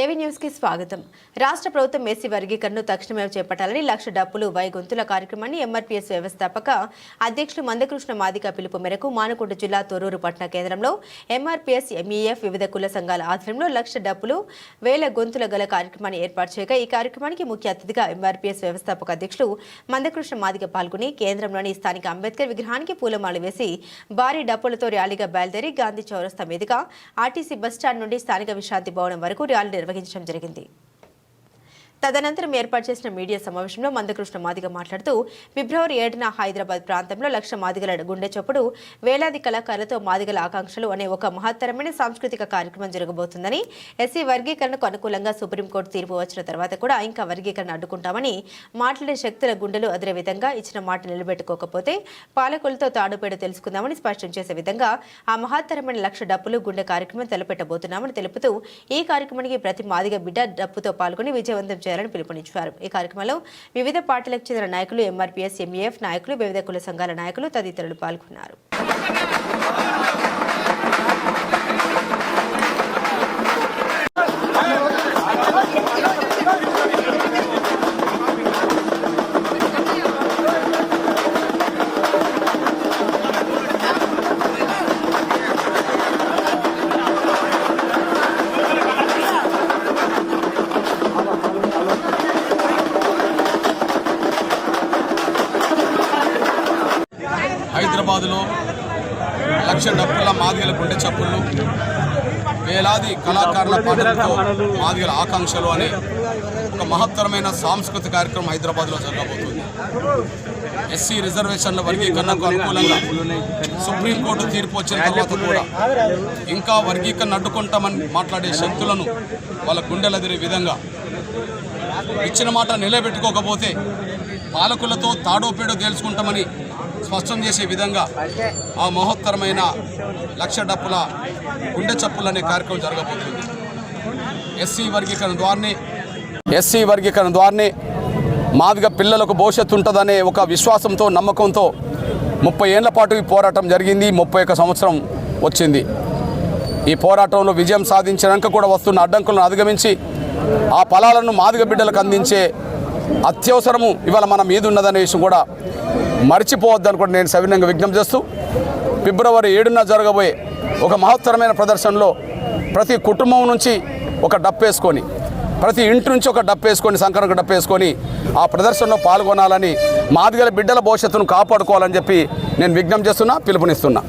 ఏవి న్యూస్కి స్వాగతం? రాష్ట్ర ప్రభుత్వం ఎస్సీ వర్గీకరణను తక్షణమే చేపట్టాలని లక్ష డప్పులు వై గొంతుల కార్యక్రమాన్ని ఎంఆర్పీఎస్ వ్యవస్థాపక అధ్యక్షులు మందకృష్ణ మాదిక పిలుపు మేరకు మానకొండ జిల్లా తొర్రూరు పట్టణ కేంద్రంలో ఎంఆర్పీఎస్ ఎంఈఎఫ్ వివిధ కుల సంఘాల ఆధ్వర్యంలో లక్ష డప్పులు వేల గొంతుల గల కార్యక్రమాన్ని ఏర్పాటు చేయగా ఈ కార్యక్రమానికి ముఖ్య అతిథిగా ఎంఆర్పీఎస్ వ్యవస్థాపక అధ్యక్షులు మందకృష్ణ మాదిక పాల్గొని కేంద్రంలోని స్థానిక అంబేద్కర్ విగ్రహానికి పూలమాల వేసి భారీ డప్పులతో ర్యాలీగా బయలుదేరి గాంధీ చౌరస్తా మీదుగా ఆర్టీసీ బస్టాండ్ నుండి స్థానిక విశ్రాంతి భవనం వరకు ర్యాలీ నిర్వహించడం జరిగింది. తదనంతరం ఏర్పాటు చేసిన మీడియా సమావేశంలో మందకృష్ణ మాదిగ మాట్లాడుతూ ఫిబ్రవరి ఏడున హైదరాబాద్ ప్రాంతంలో లక్ష మాదిగల గుండె చప్పుడు వేలాది కళాకారులతో మాదిగల ఆకాంక్షలు అనే ఒక మహత్తరమైన సాంస్కృతిక కార్యక్రమం జరగబోతుందని ఎస్సీ వర్గీకరణకు అనుకూలంగా సుప్రీంకోర్టు తీర్పు వచ్చిన తర్వాత కూడా ఇంకా వర్గీకరణ అడ్డుకుంటామని మాట్లాడే శక్తుల గుండెలు అదిరే విధంగా ఇచ్చిన మాట నిలబెట్టుకోకపోతే పాలకులతో తాడుపేడ తెలుసుకుందామని స్పష్టం చేసే విధంగా ఆ మహత్తరమైన లక్ష డప్పులు గుండె కార్యక్రమం తలపెట్టబోతున్నామని తెలుపుతూ ఈ కార్యక్రమానికి ప్రతి మాదిగ బిడ్డ డప్పుతో పాల్గొని విజయవంతం చేయాలని పిలుపునిచ్చారు. ఈ కార్యక్రమంలో వివిధ పార్టీలకు చెందిన నాయకులు ఎంఆర్పీఎస్ ఎంఈఎఫ్ నాయకులు వివిధ కుల సంఘాల నాయకులు తదితరులు పాల్గొన్నారు. హైదరాబాదులో లక్ష డప్పుల మాదిగల గుండె చప్పుళ్ళు వేలాది కళాకారుల పాటలతో మాదిగల ఆకాంక్షలు అనే ఒక మహత్తరమైన సాంస్కృతిక కార్యక్రమం హైదరాబాద్లో జరగబోతుంది. ఎస్సీ రిజర్వేషన్ల వర్గీకరణకు అనుకూలంగా సుప్రీంకోర్టు తీర్పు వచ్చిన తర్వాత కూడా ఇంకా వర్గీకరణ అడ్డుకుంటామని మాట్లాడే శక్తులను వాళ్ళ గుండెలదిరే విధంగా ఇచ్చిన మాట నిలబెట్టుకోకపోతే పాలకులతో తాడోపేడో తేల్చుకుంటామని స్పష్టం చేసే విధంగా ఆ మహోత్తరమైన లక్ష డప్పుల గుండె చప్పులు అనే కార్యక్రమం జరగబోతుంది. ఎస్సీ వర్గీకరణ ద్వారానే ఎస్సీ వర్గీకరణ ద్వారానే మాదిగ పిల్లలకు భవిష్యత్తు ఉంటుందనే ఒక విశ్వాసంతో నమ్మకంతో ముప్పై ఏళ్ళ పాటు ఈ పోరాటం జరిగింది ముప్పై ఒక్క సంవత్సరం వచ్చింది. ఈ పోరాటంలో విజయం సాధించినాక కూడా వస్తున్న అడ్డంకులను అధిగమించి ఆ ఫలాలను మాదిగ బిడ్డలకు అందించే అత్యవసరము. ఇవాళ మన మీద ఉన్నదనే విషయం కూడా మర్చిపోవద్దని కూడా నేను సవినంగా విజ్ఞప్తి చేస్తూ ఫిబ్రవరి ఏడున జరగబోయే ఒక మహత్తరమైన ప్రదర్శనలో ప్రతి కుటుంబం నుంచి ఒక డప్పేసుకొని ప్రతి ఇంటి నుంచి ఒక డప్పేసుకొని డప్పు డప్పేసుకొని ఆ ప్రదర్శనలో పాల్గొనాలని మాదిగల బిడ్డల భవిష్యత్తును కాపాడుకోవాలని చెప్పి నేను విజ్ఞప్తి చేస్తున్నా పిలుపునిస్తున్నా.